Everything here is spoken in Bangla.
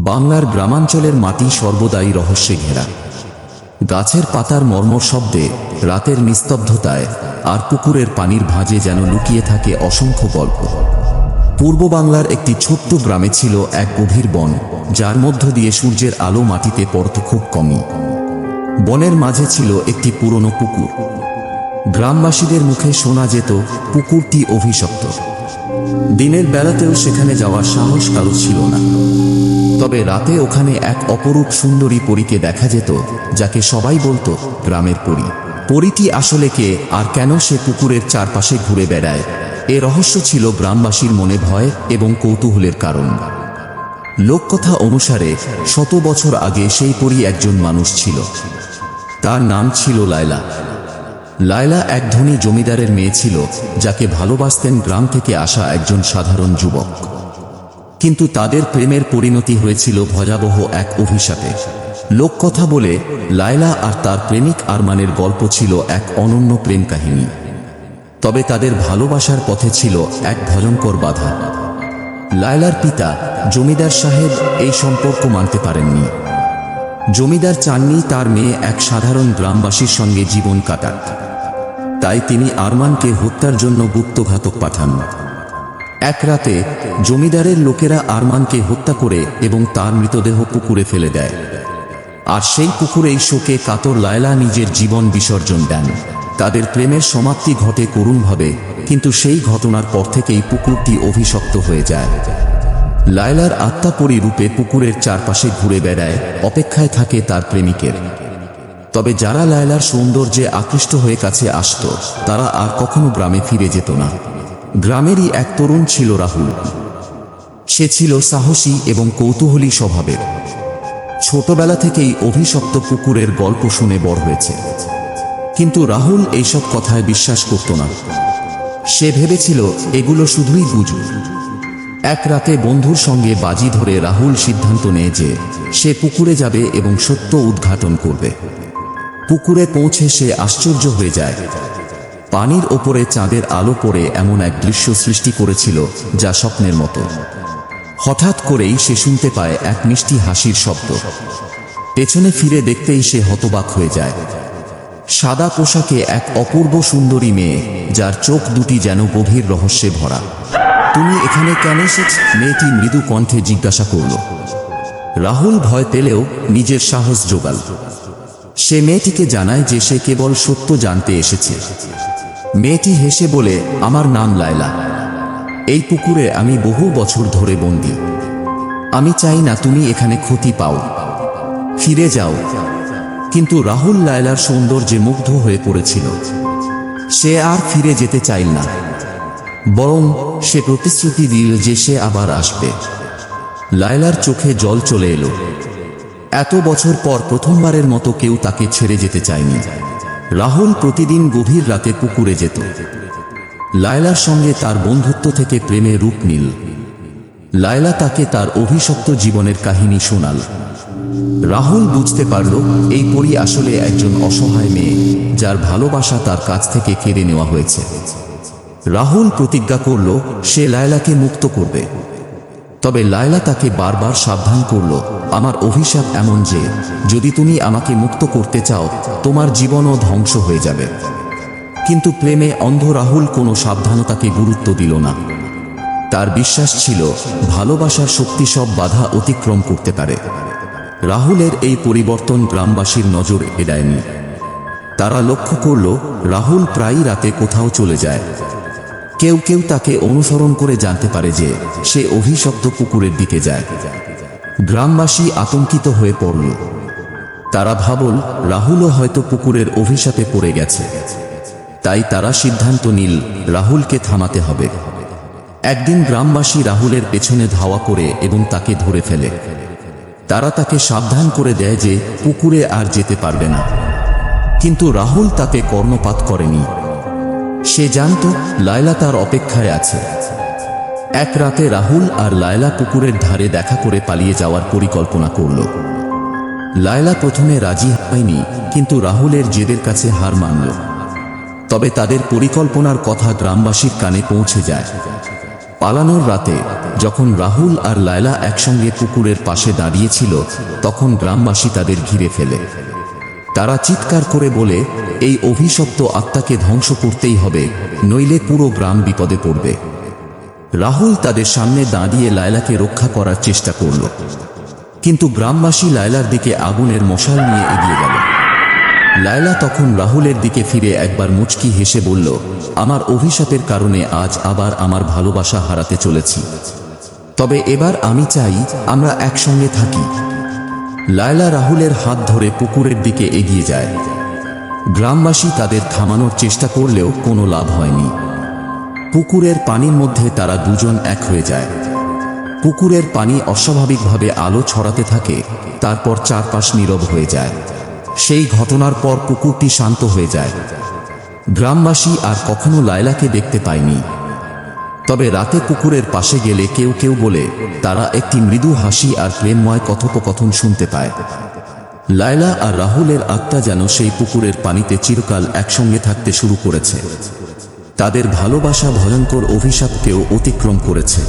বাংলার গ্রামাঞ্চলের মাটি সর্বদাই রহস্যে ঘেরা। গাছের পাতার মর্মর শব্দে রাতের নিস্তব্ধতায় আর পুকুরের পানির ভাঁজে যেন লুকিয়ে থাকে অসংখ্য গল্প। পূর্ব বাংলার একটি ছোট্ট গ্রামে ছিল এক গভীর বন, যার মধ্য দিয়ে সূর্যের আলো মাটিতে পড়ত খুব কমই। বনের মাঝে ছিল একটি পুরনো পুকুর। গ্রামবাসীদের মুখে শোনা যেত, পুকুরটি অভিশপ্ত। দিনের বেলাতেও সেখানে যাওয়ার সাহস কারও ছিল না। তবে রাতে ওখানে এক অপরূপ সুন্দরী পরীকে দেখা যেত, যাকে সবাই বলতো গ্রামের পরী। পরীটি আসলে কে আর কেন সে পুকুরের চারপাশে ঘুরে বেড়ায়, এ রহস্য ছিল গ্রামবাসীর মনে ভয় এবং কৌতূহলের কারণ। লোককথা অনুসারে, শত বছর আগে সেই পরী একজন মানুষ ছিল। তার নাম ছিল লায়লা। লায়লা এক ধনী জমিদারের মেয়ে ছিল, যাকে ভালোবাসতেন গ্রাম থেকে আসা একজন সাধারণ যুবক। কিন্তু তাদের প্রেমের পরিণতি হয়েছিল ভয়াবহ এক অভিশাপে। লোককথা বলে, লায়লা আর তার প্রেমিক আরমানের গল্প ছিল এক অনন্য প্রেম কাহিনী। তবে তাদের ভালোবাসার পথে ছিল এক ভয়ঙ্কর বাধা। লায়লার পিতা, জমিদার সাহেব, এই সম্পর্ক মানতে পারেননি। জমিদার চাননি তার মেয়ে এক সাধারণ গ্রামবাসীর সঙ্গে জীবন কাটাক। তাই তিনি আরমানকে হত্যার জন্য গুপ্তঘাতক পাঠান। এক রাতে জমিদারের লোকেরা আরমানকে হত্যা করে এবং তার মৃতদেহ পুকুরে ফেলে দেয়। আর সেই পুকুরেই শোকে কাতর লায়লা নিজের জীবন বিসর্জন দেন। তাদের প্রেমের সমাপ্তি ঘটে করুণভাবে, কিন্তু সেই ঘটনার পর থেকেই পুকুরটি অভিশপ্ত হয়ে যায়। লায়লার আত্মাপরি রূপে পুকুরের চারপাশে ঘুরে বেড়ায়, অপেক্ষায় থাকে তার প্রেমিকের। তবে যারা লায়লার সৌন্দর্যে আকৃষ্ট হয়ে কাছে আসত, তারা আর কখনো গ্রামে ফিরে যেত না। গ্রামেরই এক তরুণ ছিল রাহুল। সে ছিল সাহসী এবং কৌতূহলী স্বভাবের। ছোটবেলা থেকেই অভিশপ্ত পুকুরের গল্প শুনে বড় হয়েছে। কিন্তু রাহুল এইসব কথায় বিশ্বাস করত না। সে ভেবেছিল, এগুলো শুধুই গুজব। এক রাতে বন্ধুর সঙ্গে বাজি ধরে রাহুল সিদ্ধান্ত নেয় যে, সে পুকুরে যাবে এবং সত্য উদ্ঘাটন করবে। পুকুরে পৌঁছে সে আশ্চর্য হয়ে যায়। পানির ওপরে চাঁদের আলো পড়ে এমন এক দৃশ্য সৃষ্টি করেছিল যা স্বপ্নের মতো। হঠাৎ করেই সে শুনতে পায় এক মিষ্টি হাসির শব্দ। পেছনে ফিরে দেখতেই সে হতবাক হয়ে যায়। সাদা পোশাকে এক অপূর্ব সুন্দরী মেয়ে, যার চোখ দুটি যেন গভীর রহস্যে ভরা। তুমি এখানে কেন এসেছ? মেয়েটি মৃদু কণ্ঠে জিজ্ঞাসা করল। রাহুল ভয় পেলেও নিজের সাহস জোগাল সে মেয়েটিকে জানায় যে সে কেবল সত্য জানতে এসেছে। মেয়েটি হেসে বলে, আমার নাম লায়লা। এই পুকুরে আমি বহু বছর ধরে বন্দি। আমি চাই না তুমি এখানে ক্ষতি পাও। ফিরে যাও। কিন্তু রাহুল লায়লার সৌন্দর্যে মুগ্ধ হয়ে পড়েছিল। সে আর ফিরে যেতে চাইল না। বরং সে প্রতিশ্রুতি দিল যে সে আবার আসবে। লায়লার চোখে জল চলে এলো। এত বছর পর প্রথমবারের মতো কেউ তাকে ছেড়ে যেতে চায়নি। রাহুল প্রতিদিন গভীর রাতে পুকুরে যেত। লায়লার সঙ্গে তার বন্ধুত্ব থেকে প্রেমে রূপ নিল। লায়লা তাকে তার অভিশপ্ত জীবনের কাহিনী শোনাল। রাহুল বুঝতে পারল, এই পরি আসলে একজন অসহায় মেয়ে, যার ভালোবাসা তার কাছ থেকে কেড়ে নেওয়া হয়েছে। রাহুল প্রতিজ্ঞা করল, সে লায়লাকে মুক্ত করবে। তবে লায়লা তাকে বারবার সাবধান করল, আমার অভিশাপ এমন যে, যদি তুমি আমাকে মুক্ত করতে চাও, তোমার জীবনও ধ্বংস হয়ে যাবে। কিন্তু প্রেমে অন্ধ রাহুল কোনো সাবধানতাকে গুরুত্ব দিল না। তার বিশ্বাস ছিল, ভালোবাসার শক্তি সব বাধা অতিক্রম করতে পারে। রাহুলের এই পরিবর্তন গ্রামবাসীর নজর এড়ায়নি। তারা লক্ষ্য করল, রাহুল প্রায়ই রাতে কোথাও চলে যায়। কেউ কেউ তাকে অনুসরণ করে জানতে পারে যে সে অভিশব্দ পুকুরের দিকে যায়। গ্রামবাসী আতঙ্কিত হয়ে পড়ল। তারা ভাবল, রাহুলও হয়তো পুকুরের অভিশাপে পড়ে গেছে। তাই তারা সিদ্ধান্ত নিল, রাহুলকে থামাতে হবে। একদিন গ্রামবাসী রাহুলের পেছনে ধাওয়া করে এবং তাকে ধরে ফেলে। তারা তাকে সাবধান করে দেয় যে পুকুরে আর যেতে পারবে না। কিন্তু রাহুল তাতে কর্ণপাত করেনি। সে জানত লায়লা তার অপেক্ষায় আছে। এক রাতে রাহুল আর লায়লা পুকুরের ধারে দেখা করে পালিয়ে যাওয়ার পরিকল্পনা করল। লায়লা প্রথমে রাজি হয়নি, কিন্তু রাহুলের জেদের কাছে হার মানল। তবে তাদের পরিকল্পনার কথা গ্রামবাসীর কানে পৌঁছে যায়। পালানোর রাতে যখন রাহুল আর লায়লা একসঙ্গে পুকুরের পাশে দাঁড়িয়েছিল, তখন গ্রামবাসী তাদের ঘিরে ফেলে। তারা চিৎকার করে বলে এই অভিশপ্ত আত্মাকে ধ্বংস করতেই হবে, নইলে পুরো গ্রাম বিপদে পড়বে। রাহুল তাদের সামনে দাঁড়িয়ে লায়লাকে রক্ষা করার চেষ্টা করল। কিন্তু গ্রামবাসী লায়লার দিকে আগুনের মশাল নিয়ে এগিয়ে গেল। লায়লা তখন রাহুলের দিকে ফিরে একবার মুচকি হেসে বলল, আমার অভিশাপের কারণে আজ আবার আমার ভালোবাসা হারাতে চলেছি। তবে এবার আমি চাই আমরা একসঙ্গে থাকি। লায়লা রাহুলের হাত ধরে পুকুরের দিকে এগিয়ে যায়। গ্রামবাসী তাদের থামানোর চেষ্টা করলেও কোনো লাভ হয়নি। পুকুরের পানির মধ্যে তারা দুজন এক হয়ে যায়। পুকুরের পানি অস্বাভাবিকভাবে আলো ছড়াতে থাকে, তারপর চারপাশ নীরব হয়ে যায়। সেই ঘটনার পর পুকুরটি শান্ত হয়ে যায়। গ্রামবাসী আর কখনো লায়লাকে দেখতে পায়নি। তবে রাতে পুকুরের পাশে গেলে কেউ কেউ বলে, তারা একটি মৃদু হাসি আর প্রেমময় কথোপকথন শুনতে পায়। লায়লা আর রাহুলের আত্মা যেন সেই পুকুরের পানিতে চিরকাল একসঙ্গে থাকতে শুরু করেছে। তাদের ভালোবাসা ভয়ঙ্কর অভিশাপকেও অতিক্রম করেছে।